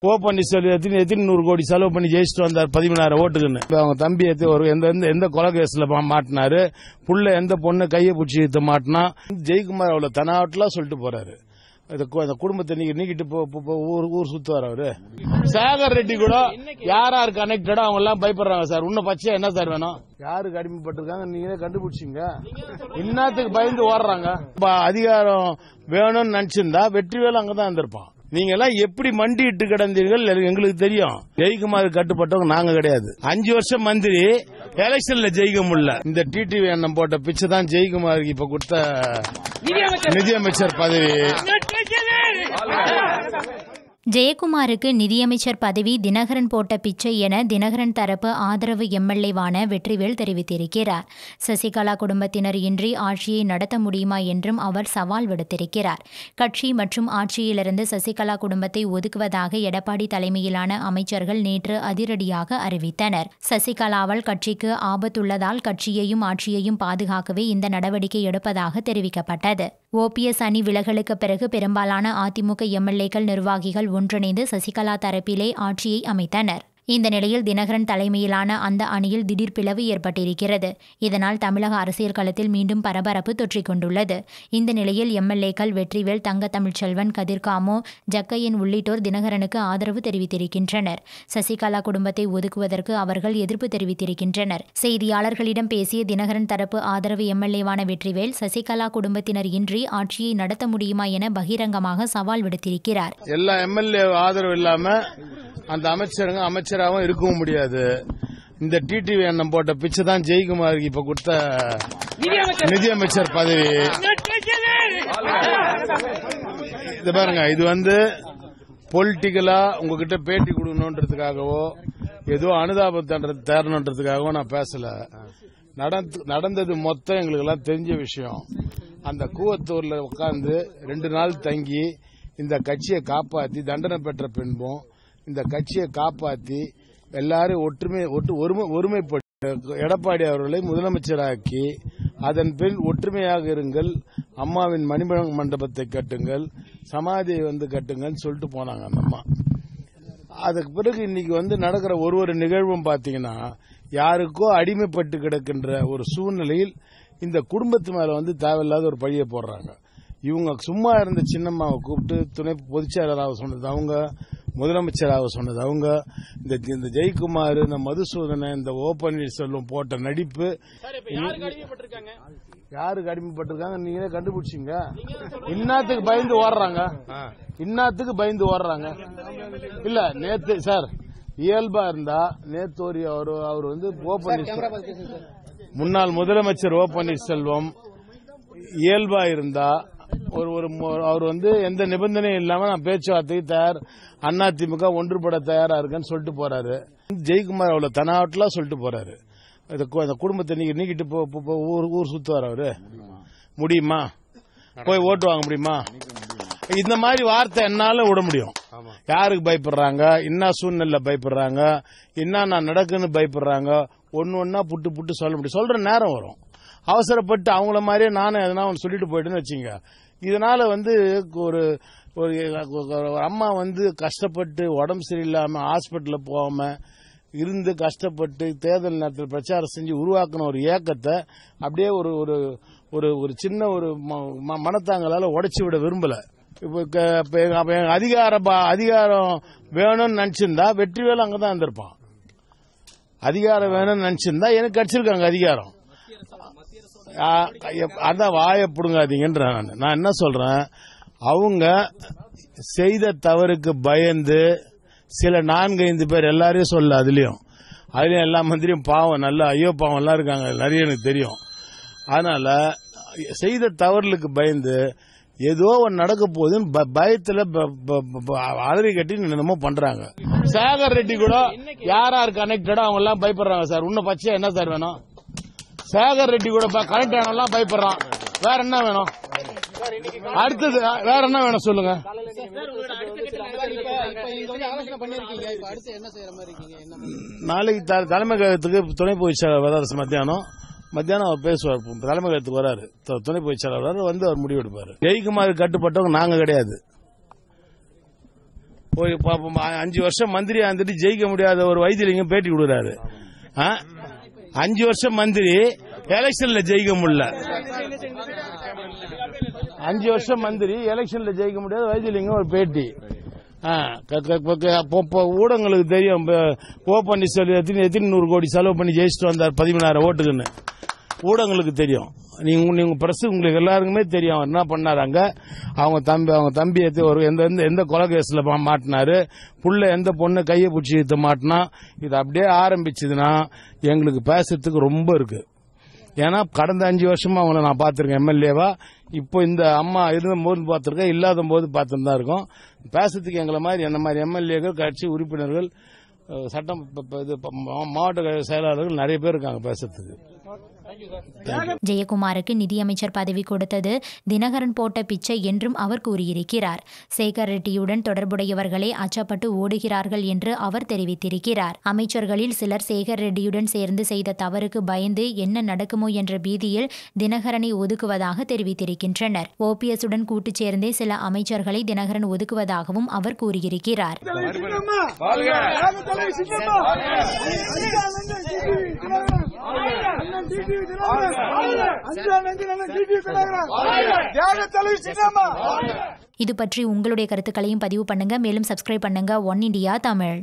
ஓ பன்னீர்செல்வம் எத்தனை எத்தனை நூறு கோடி செலவு பண்ணி ஜெயிச்சுட்டு வந்தார் பதிமூணாயிரம் ஓட்டுக்குன்னு. இப்ப அவங்க தம்பி ஒரு எந்த எந்த- எந்த கொலை கேஸ்ல மாட்டினாரு புள்ள எந்த பொண்ணு கையை பிடிச்சி இழுத்து மாட்டினா ஜெயக்குமார் அவ்வளவு தனாவட்டெல்லாம் சொல்லிட்டு போறாரு. இந்த குடும்பத்தை நீங்க நீக்கிட்டு ஊர் ஊர் சுத்துவார் அவரு. சேகர் ரெட்டி கூட யார் யார் கனெக்டடோ அவங்க எல்லாம் பயப்படுறாங்க சார். இன்னும் பச்சையா என்ன சார் வேணும்? யாருக்கு அடிமைப்பட்டிருக்காங்க? நீங்களே கண்டுபிடிச்சிங்க. இன்னத்துக்கு பயந்து ஓடுறாங்க. இப்ப அதிகாரம் வேணும்னு நினைச்சிருந்தா வெற்றிவேலு அங்கதான் இருந்திருப்பான். நீங்க எல்லாம் எப்படி மண்டிட்டு கிடந்தீர்கள்? எங்களுக்கு தெரியும். ஜெயிக்குமாறு கட்டுப்பட்டவங்க நாங்க கிடையாது. அஞ்சு வருஷம் மந்திரி எலெக்ஷன்ல ஜெயிக்க முடியல. இந்த டிடிவி எண்ணம் போட்ட பிச்சை தான் ஜெயிக்குமாருக்கு இப்ப கொடுத்த நிதியமைச்சர் பதவி. ஜெயக்குமாருக்கு நிதியமைச்சர் பதவி தினகரன் போட்ட பிச்சை என தினகரன் தரப்பு ஆதரவு எம்எல்ஏவான வெற்றிவேல் தெரிவித்திருக்கிறார். சசிகலா குடும்பத்தினர் இன்றி ஆட்சியை நடத்த முடியுமா என்றும் அவர் சவால் விடுத்திருக்கிறார். கட்சி மற்றும் ஆட்சியிலிருந்து சசிகலா குடும்பத்தை ஒதுக்குவதாக எடப்பாடி தலைமையிலான அமைச்சர்கள் நேற்று அதிரடியாக அறிவித்தனர். சசிகலாவால் கட்சிக்கு ஆபத்துள்ளதால் கட்சியையும் ஆட்சியையும் பாதுகாக்கவே இந்த நடவடிக்கை எடுப்பதாக தெரிவிக்கப்பட்டது. ஓபிஎஸ் அணி விலகலுக்கு பிறகு பெரும்பாலான அதிமுக எம்எல்ஏக்கள் நிர்வாகிகள் ஒன்றிணைந்து சசிகலா தரப்பிலே ஆட்சியை அமைத்தனர். இந்த நிலையில் தினகரன் தலைமையிலான அந்த அணியில் திடீர் பிளவு ஏற்பட்டிருக்கிறது. இதனால் தமிழக அரசியல் களத்தில் மீண்டும் பரபரப்பு தொற்றிக் கொண்டுள்ளது இந்த நிலையில் எம்எல்ஏக்கள் வெற்றிவேல் தங்க தமிழ்ச்செல்வன் கதிர்காமோ ஜக்கையன் உள்ளிட்டோர் தினகரனுக்கு ஆதரவு தெரிவித்திருக்கின்றனர். சசிகலா குடும்பத்தை ஒதுக்குவதற்கு அவர்கள் எதிர்ப்பு தெரிவித்திருக்கின்றனர். செய்தியாளர்களிடம் பேசிய தினகரன் தரப்பு ஆதரவு எம்எல்ஏவான வெற்றிவேல் சசிகலா குடும்பத்தினர் இன்றி ஆட்சியை நடத்த முடியுமா என பகிரங்கமாக சவால் விடுத்திருக்கிறார். எல்லா எம்எல்ஏ ஆதரவு இல்லாம அந்த அமைச்சருங்க அமைச்சராகவும் இருக்கவும் முடியாது. இந்த டிடிவி எண்ணம் போட்ட பிச்சை தான் ஜெயக்குமாருக்கு இப்ப கொடுத்த நிதியமைச்சர் பதவி. இது பாருங்க இது வந்து பொலிட்டிக்கலா உங்ககிட்ட பேட்டி கொடுக்கணுன்றதுக்காகவோ ஏதோ அனுதாபத்தை தேரணுன்றதுக்காகவோ நான் பேசல. நடந்தது மொத்தம் எங்களுக்கு எல்லாம் தெரிஞ்ச விஷயம். அந்த கூவத்தூர்ல உட்கார்ந்து ரெண்டு நாள் தங்கி இந்த கட்சியை காப்பாத்தி தண்டனை பெற்ற பின்பும் இந்த கட்சியை காப்பாத்தி எல்லாரும் ஒற்றுமை ஒட்டு- ஒருமை- ஒருமைப்பட்டு எடப்பாடி அவர்களை முதலமைச்சராக்கி அதன் பின் ஒற்றுமையாக இருங்கள் அம்மாவின் மணிமண மண்டபத்தை கட்டுங்கள் சமாதியை வந்து கட்டுங்கள் சொல்லிட்டு போனாங்க அந்த அம்மா. அதுக்கு பிறகு இன்னைக்கு வந்து நடக்கிற ஒரு ஒரு நிகழ்வும் பாத்தீங்கன்னா யாருக்கோ அடிமைப்பட்டு கிடக்கின்ற ஒரு சூழ்நிலையில் இந்த குடும்பத்து மேல வந்து தேவையில்லாத ஒரு பழியை போடுறாங்க. இவங்க சும்மா இருந்த சின்னம்மாவை கூப்பிட்டு துணை பொதுச்செயலராக சொன்னது அவங்க முதலமைச்சராக சொன்னது அவங்க. இந்த இந்த ஜெயக்குமார் இந்த மதுசூதனன் இந்த ஓ பன்னீர்செல்வம் போட்ட நடிப்பு. யாருக்கு அடிமைப்பட்டிருக்காங்க? நீங்களே கண்டுபிடிச்சிங்க. இன்னாத்துக்கு பயந்து ஓடுறாங்க. இன்னாத்துக்கு பயந்து ஓடுறாங்க. இல்ல நேத்து சார் இயல்பா இருந்தா நேத்து ஒரு அவர் அவர் வந்து ஓ பன்னீர்செல்வம் முன்னாள் முதலமைச்சர் ஓ பன்னீர்செல்வம் இயல்பா இருந்தா ஒரு ஒரு அவர் வந்து எந்த நிபந்தனையும் இல்லாம நான் பேச்சுவார்த்தைக்கு தயார் அண்ணா திமுக ஒன்றுபட தயாரா இருக்கேன்னு சொல்லிட்டு போறாரு. ஜெயக்குமார் அவ்வளவு தனாவட்டெல்லாம் சொல்லிட்டு போறாரு. இந்த குடும்பத்தை நீங்க நீக்கிட்டு ஊர் ஊர் சுத்துவார் அவரு. முடியுமா? போய் ஓட்டு வாங்க முடியுமா? இந்த மாதிரி வார்த்தை என்னால விட முடியும். யாருக்கு பயப்படுறாங்க? என்ன சூழ்நிலை பயப்படுறாங்க? என்ன நான் நடக்குன்னு பயப்படுறாங்க? ஒன்னு ஒன்னா புட்டு புட்டு சொல்ல முடியும். சொல்ற நேரம் வரும். அவசரப்பட்டு அவங்கள மாதிரியே நானும் எதனா ஒன்று சொல்லிட்டு போயிட்டுன்னு வச்சுங்க. இதனால வந்து ஒரு ஒரு அம்மா வந்து கஷ்டப்பட்டு உடம்பு சரியில்லாம ஹாஸ்பிட்டலில் போகாம இருந்து கஷ்டப்பட்டு தேர்தல் நேரத்தில் பிரச்சாரம் செஞ்சு உருவாக்கின ஒரு ஏக்கத்தை அப்படியே ஒரு ஒரு ஒரு ஒரு சின்ன ஒரு ம- ம- மனத்தாங்களால உடைச்சு விட விரும்பல. இப்போ அதிகார பா- அதிகாரம் வேணும்னு நினைச்சிருந்தா அங்கே அங்கதான் இருந்திருப்பான். அதிகாரம் வேணும்னு நினைச்சிருந்தா எனக்கு கிடைச்சிருக்காங்க அதிகாரம். அதான் வாயை புடுங்காதீங்கன்ற நான். நான் என்ன சொல்றேன்? அவங்க செய்த தவறுக்கு பயந்து சில நான்கு ஐந்து பேர் எல்லாரையும் சொல்ல அதுலயும். அதுலயும் எல்லா மந்திரியும் பாவம் நல்ல ஐயோ பாவம் எல்லாம் இருக்காங்க. நிறைய எனக்கு தெரியும். அதனால செய்த தவறுகளுக்கு பயந்து ஏதோ ஒன்று நடக்க போகுதுன்னு பயத்துல அலறி கட்டி என்னமோ பண்றாங்க. சேகர் ரெட்டி கூட யார் யார் கனெக்டடோ அவங்க எல்லாம் பயப்படுறாங்க சார். இன்னும் பச்சையா என்ன சார் வேணும்? சேகர் ரெட்டி கூட கனெக்ட் ஆனவெல்லாம் பயப்படுறான். வேற என்ன வேணும்? அடுத்தது வேற என்ன வேணும் சொல்லுங்க? நாளைக்கு த- தலைமை கழகத்துக்கு துணை பொதுச் வராது மத்தியானம். மத்தியானம் அவர் பேசுவார் தலைமை கழகத்துக்கு வராரு துணை பொதுச் வராரு வந்து அவர் முடிவெடுப்பாரு ஜெயக்குமார் கட்டுப்பட்டவங்க நாங்க கிடையாது. ஒரு ப- அஞ்சு வருஷம் மந்திரியா இருந்துட்டு ஜெயிக்க முடியாத ஒரு வைத்தியலிங்கம் பேட்டி கொடுக்குறாரு. ஆ? அஞ்சு வருஷம் மந்திரி எலெக்ஷன்ல ஜெயிக்க முடியல. அஞ்சு வருஷம் மந்திரி எலெக்ஷன்ல ஜெயிக்க முடியாத. வைத்தியலிங்கம் ஒரு பேட்டி. க- க- ஊடகங்களுக்கு தெரியும். ஓ பன்னீர்செல்வம் எத்தனை எத்தனை நூறு கோடி செலவு பண்ணி ஜெயிச்சுட்டு வந்தார் பதிமூணாயிரம் ஓட்டுக்குன்னு. ஊடகங்களுக்கு தெரியும். நீங்க நீங்க பிரஸ் உங்களுக்கு எல்லாருக்குமே தெரியும். அவர் என்ன பண்ணாரு அங்க அவங்க தம்பி அவங்க தம்பி ஒரு எந்த எந்த எந்த கொலை கேஸ்ல மாட்டினாரு? புள்ள எந்த பொண்ணு கையை பிடிச்சி இழுத்து மாட்டினா? இது அப்படியே ஆரம்பிச்சதுன்னா எங்களுக்கு பேசுறதுக்கு ரொம்ப இருக்கு. ஏன்னா கடந்த அஞ்சு வருஷமா அவங்கள நான் பார்த்திருக்கேன் எம்எல்ஏவா. இப்போ இந்த அம்மா இருந்த போது பார்த்திருக்கேன் இல்லாத போது பார்த்துட்டு தான் இருக்கோம். பேசுறதுக்கு எங்களை மாதிரி என்ன மாதிரி எம்எல்ஏக்கள் கட்சி உறுப்பினர்கள் சட்டம் இது மாவட்ட செயலாளர்கள் நிறைய பேர் இருக்காங்க பேசுறதுக்கு. ஜெயக்குமாருக்கு நிதியமைச்சர் பதவி கொடுத்தது தினகரன் போட்ட பிச்சை என்றும் அவர் கூறியிருக்கிறார். சேகர் ரெட்டியுடன் தொடர்புடையவர்களே அச்சப்பட்டு ஓடுகிறார்கள் என்று அவர் தெரிவித்திருக்கிறார். அமைச்சர்களில் சிலர் சேகர் ரெட்டியுடன் சேர்ந்து செய்த தவறுக்கு பயந்து என்ன நடக்குமோ என்ற பீதியில் தினகரனை ஒதுக்குவதாக தெரிவித்திருக்கின்றனர். ஓபிஎஸ் உடன் கூட்டு சேர்ந்தே சில அமைச்சர்களை தினகரன் ஒதுக்குவதாகவும் அவர் கூறியிருக்கிறார். இது பற்றி உங்களுடைய கருத்துக்களையும் பதிவு பண்ணுங்க. மேலும் சப்ஸ்கிரைப் பண்ணுங்க. One India Tamil.